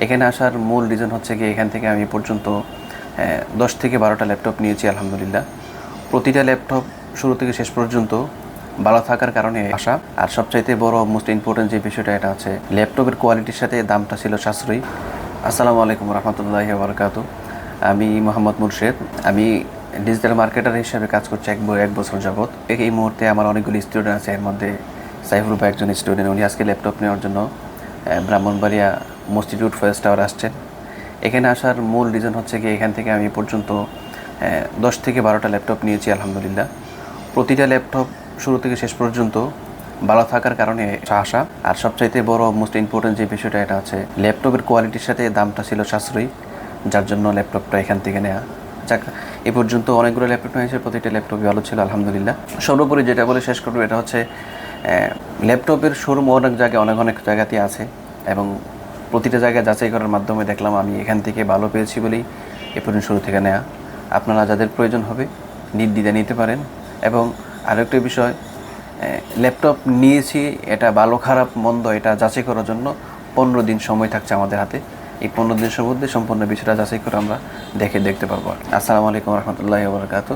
এখানে আসার মূল রিজন হচ্ছে কি এখান থেকে আমি পর্যন্ত দশ থেকে বারোটা ল্যাপটপ নিয়েছি, আলহামদুলিল্লাহ। প্রতিটা ল্যাপটপ শুরু থেকে শেষ পর্যন্ত ভালো থাকার কারণে আসা। আর সবচাইতে বড় মোস্ট ইম্পর্টেন্ট যে বিষয়টা, এটা হচ্ছে ল্যাপটপের কোয়ালিটির সাথে দামটা ছিল সাশ্রয়ী। আসসালামু আলাইকুম রহমতুল্লাহ বরকাত আমি মোহাম্মদ মুর্শেদ। আমি ডিজিটাল মার্কেটার হিসেবে কাজ করছি এক এক বছর যাবৎ। এই- মুহূর্তে আমার অনেকগুলি স্টুডেন্ট আছে। এর মধ্যে সাইফুল একজন স্টুডেন্ট উনি আজকে ল্যাপটপ নেওয়ার জন্য ব্রাহ্মণবাড়িয়া মসজিদুট ফয়েস্ট টাওয়ার আসছেন। এখানে আসার মূল রিজন হচ্ছে কি এখান থেকে আমি পর্যন্ত দশ থেকে বারোটা ল্যাপটপ নিয়েছি, আলহামদুলিল্লাহ। প্রতিটা ল্যাপটপ শুরু থেকে শেষ পর্যন্ত ভালো থাকার কারণে আসা। আর সবচাইতে বড় মোস্ট ইম্পর্টেন্ট যে বিষয়টা, এটা আছে ল্যাপটপের কোয়ালিটির সাথে দামটা ছিল সাশ্রয়ী, যার জন্য ল্যাপটপটা এখান থেকে নেওয়া যাক, এ পর্যন্ত অনেকগুলো ল্যাপটপ নিয়েছে প্রতিটা ল্যাপটপই ভালো ছিল, আলহামদুলিল্লাহ। সর্বোপরি যেটা বলে শেষ করব, এটা হচ্ছে ল্যাপটপের শোরুম অনেক জায়গায়, অনেক অনেক জায়গাতে আছে। এবং প্রতিটা জায়গায় যাচাই করার মাধ্যমে দেখলাম আমি এখান থেকে ভালো পেয়েছি বলেই এ পর্যন্ত শুরু থেকে নেওয়া আপনারা যাদের প্রয়োজন হবে নির্দ্বিধা নিতে পারেন। এবং আরেকটা বিষয় ল্যাপটপ নিয়েছি, এটা ভালো, খারাপ, মন্দ, এটা যাচাই করার জন্য পনেরো দিন সময় থাকছে আমাদের হাতে। এই পনেরো দিনের মধ্যে সম্পূর্ণ বিষয়টা যাচাই করে আমরা দেখে দেখতে পারব। আসসালামু আলাইকুম রহমতুল্লাহ বরকাত